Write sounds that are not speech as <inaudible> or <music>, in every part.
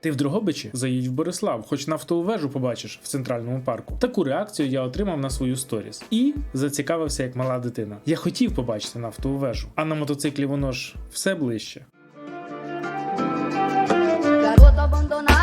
Ти в Дрогобичі заїдь в Борислав, хоч нафтову вежу побачиш в центральному парку. Таку реакцію я отримав на свою сторіс і зацікавився як мала дитина. Я хотів побачити нафтову вежу, а на мотоциклі воно ж все ближче. Garoto abandonado.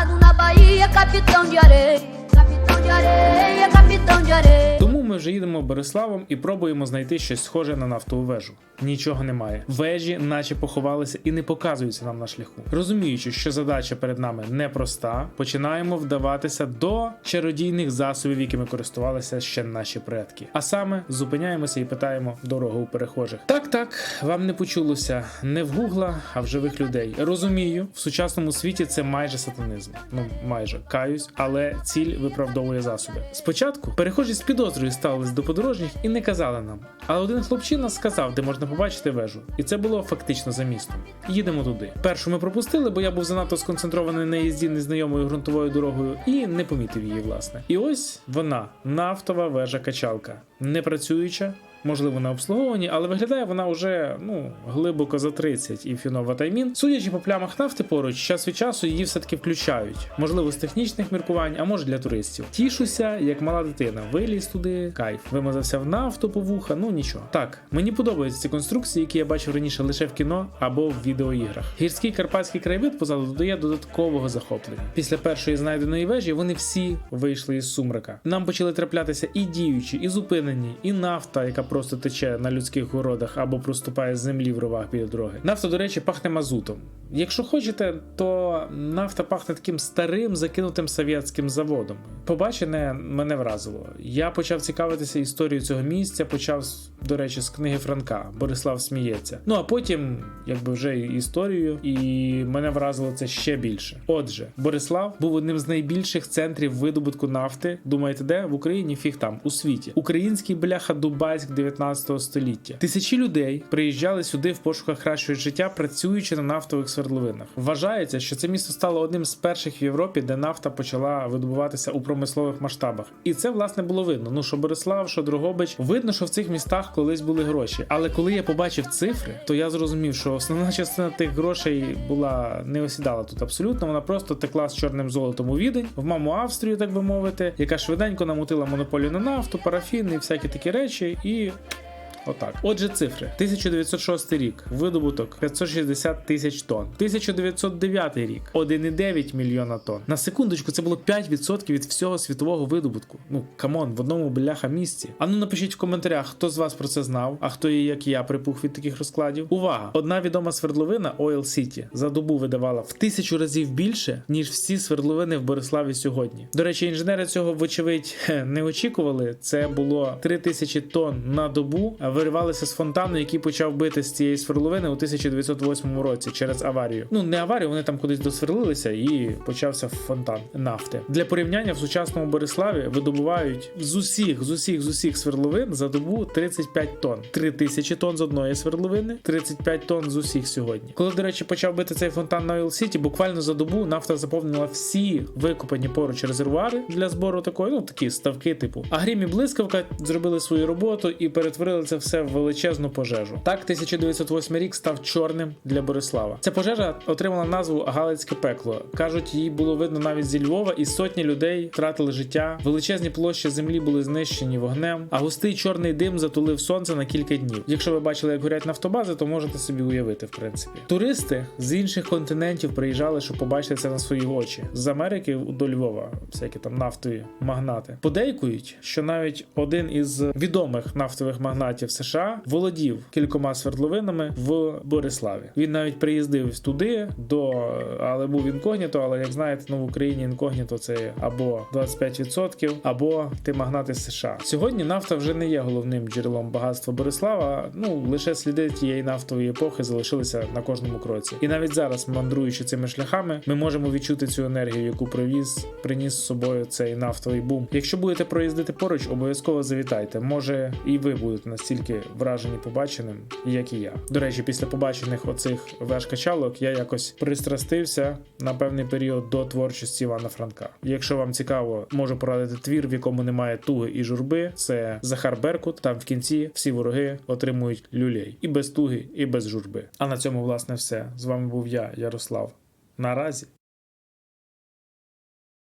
Вже їдемо Бориславом і пробуємо знайти щось схоже на нафтову вежу. Нічого немає. Вежі, наче поховалися і не показуються нам на шляху. Розуміючи, що задача перед нами непроста, починаємо вдаватися до чародійних засобів, якими користувалися ще наші предки. А саме зупиняємося і питаємо дорогу у перехожих. Так, так, вам не почулося не в гугла, а в живих людей. Розумію, в сучасному світі це майже сатанизм. Ну майже каюсь, але ціль виправдовує засоби. Спочатку перехожі з підозрою ставились до подорожніх і не казали нам. Але один хлопчина сказав, де можна побачити вежу, і це було фактично за містом. Їдемо туди. Першу ми пропустили, бо я був занадто сконцентрований на їзді незнайомою ґрунтовою дорогою і не помітив її, власне. І ось вона нафтова вежа качалка, не працююча. Можливо, на обслуговуванні, але виглядає вона вже ну глибоко за 30 і фінова таймін. Судячи по плямах нафти поруч, час від часу її все-таки включають. Можливо, з технічних міркувань, а може для туристів. Тішуся, як мала дитина. Виліз туди, кайф. Вимазався в нафту по вуха, ну нічого. Так, мені подобаються ці конструкції, які я бачив раніше лише в кіно або в відеоіграх. Гірський карпатський краєвид позаду додає додаткового захоплення. Після першої знайденої вежі вони всі вийшли із сумрака. Нам почали траплятися і діючі, і зупинені, і нафта, яка просто тече на людських городах або проступає з землі в ровах біля дороги. Нафта, до речі, пахне мазутом. Якщо хочете, то нафта пахне таким старим закинутим совєтським заводом. Побачене мене вразило. Я почав цікавитися історією цього місця, почав, до речі, з книги Франка Борислав сміється. Ну а потім, якби вже історію, і мене вразило це ще більше. Отже, Борислав був одним з найбільших центрів видобутку нафти. Думаєте, де в Україні? Фіг там у світі. Український бляха Дубайськ 19 століття. Тисячі людей приїжджали сюди в пошуках кращого життя, працюючи на нафтових свердловинах. Вважається, що це місто стало одним з перших в Європі, де нафта почала видобуватися у промислових масштабах. І це власне було видно. Ну що Борислав, що Дрогобич, видно, що в цих містах колись були гроші. Але коли я побачив цифри, то я зрозумів, що основна частина тих грошей була не осідала тут абсолютно. Вона просто текла з чорним золотом у відень, в маму Австрію, так би мовити, яка швиденько намутила монополію на нафту, парафін і всякі такі речі, і Отак. Отже, цифри: 1906 рік, видобуток 560 тисяч тонн. 1909 рік 1,9 мільйона тонн. На секундочку, це було 5% від всього світового видобутку. Ну камон, в одному бляха місці. А ну напишіть в коментарях, хто з вас про це знав, а хто є, як я, припух від таких розкладів. Увага! Одна відома свердловина Oil City за добу видавала в тисячу разів більше, ніж всі свердловини в Бориславі сьогодні. До речі, інженери цього, вочевидь, <laughs> не очікували. Це було 3000 тонн на добу, а виривалися з фонтану, який почав бити з цієї свердловини у 1908 році через аварію. Ну не аварію, вони там кудись досверлилися і почався фонтан нафти. Для порівняння в сучасному Бориславі видобувають з усіх, з усіх, з усіх свердловин за добу 35 тонн. 3000 тонн з одної свердловини, 35 тонн з усіх сьогодні. Коли, до речі, почав бити цей фонтан на Ойл Сіті, буквально за добу нафта заповнила всі викопані поруч резервуари для збору такої, ну такі ставки, типу. А грім і блискавка зробили свою роботу і перетворили це все в величезну пожежу. Так, 1908 рік став чорним для Борислава. Ця пожежа отримала назву Галицьке пекло. Кажуть, її було видно навіть зі Львова, і сотні людей втратили життя. Величезні площі землі були знищені вогнем, а густий чорний дим затулив сонце на кілька днів. Якщо ви бачили, як горять нафтобази, то можете собі уявити, в принципі. Туристи з інших континентів приїжджали, щоб побачити це на свої очі. З Америки до Львова, всякі там нафтові магнати. Подейкують, що навіть один із відомих нафтових магнатів США володів кількома свердловинами в Бориславі. Він навіть приїздив туди до, але був інкогніто. Але як знаєте, ну в Україні інкогніто це або 25%, або ти магнати США. Сьогодні нафта вже не є головним джерелом багатства Борислава. Ну лише сліди тієї нафтової епохи залишилися на кожному кроці. І навіть зараз, мандруючи цими шляхами, ми можемо відчути цю енергію, яку привіз, приніс з собою цей нафтовий бум. Якщо будете проїздити поруч, обов'язково завітайте. Може, і ви будете настільки вражені побаченим, як і я. До речі, після побачених оцих веш-качалок я якось пристрастився на певний період до творчості Івана Франка. Якщо вам цікаво, можу порадити твір, в якому немає туги і журби. Це Захар Беркут. Там в кінці всі вороги отримують люлей і без туги, і без журби. А на цьому, власне, все. З вами був я, Ярослав. Наразі.